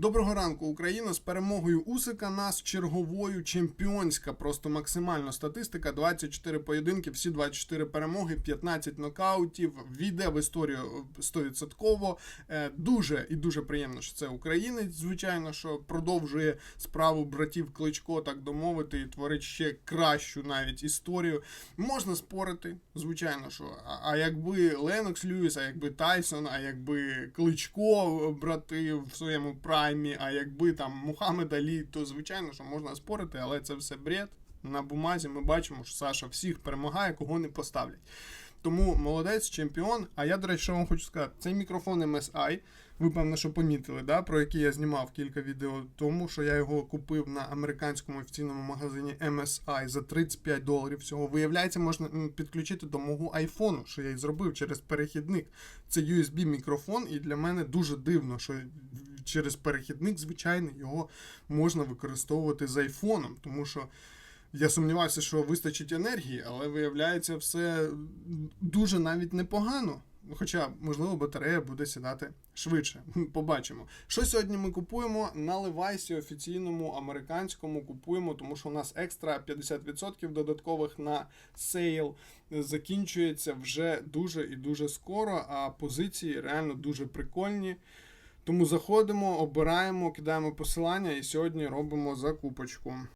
Доброго ранку, Україна! З перемогою Усика нас черговою чемпіонська, просто максимально статистика. 24 поєдинки, всі 24 перемоги, 15 нокаутів. Війде в історію 100%. Е, Дуже і дуже приємно, що це українець. Звичайно, що продовжує справу братів Кличко, так домовити, і творить ще кращу навіть історію. Можна спорити, звичайно, що. А, якби Ленокс Льюіс, а якби Тайсон, а якби Кличко, брати в своєму праймі, а якби там Мухаммед Алі, то звичайно, що можна спорити, але це все бред. На бумазі ми бачимо, що Саша всіх перемагає, кого не поставлять. Тому молодець, чемпіон. А я, до речі, що вам хочу сказати, цей мікрофон MSI, ви певно, що помітили, да, про який я знімав кілька відео тому, що я його купив на американському офіційному магазині MSI за 35 доларів всього. Виявляється, можна підключити до мого айфону, що я і зробив через перехідник. Це USB мікрофон, і для мене дуже дивно, що через перехідник, звичайно, його можна використовувати з айфоном, тому що. Я сумнівався, що вистачить енергії, але виявляється, все дуже навіть непогано. Хоча, можливо, батарея буде сідати швидше. Побачимо. Що сьогодні ми купуємо? На Левайсі офіційному американському купуємо, тому що у нас екстра 50% додаткових на сейл закінчується вже дуже і дуже скоро, а позиції реально дуже прикольні. Тому заходимо, обираємо, кидаємо посилання і сьогодні робимо закупочку.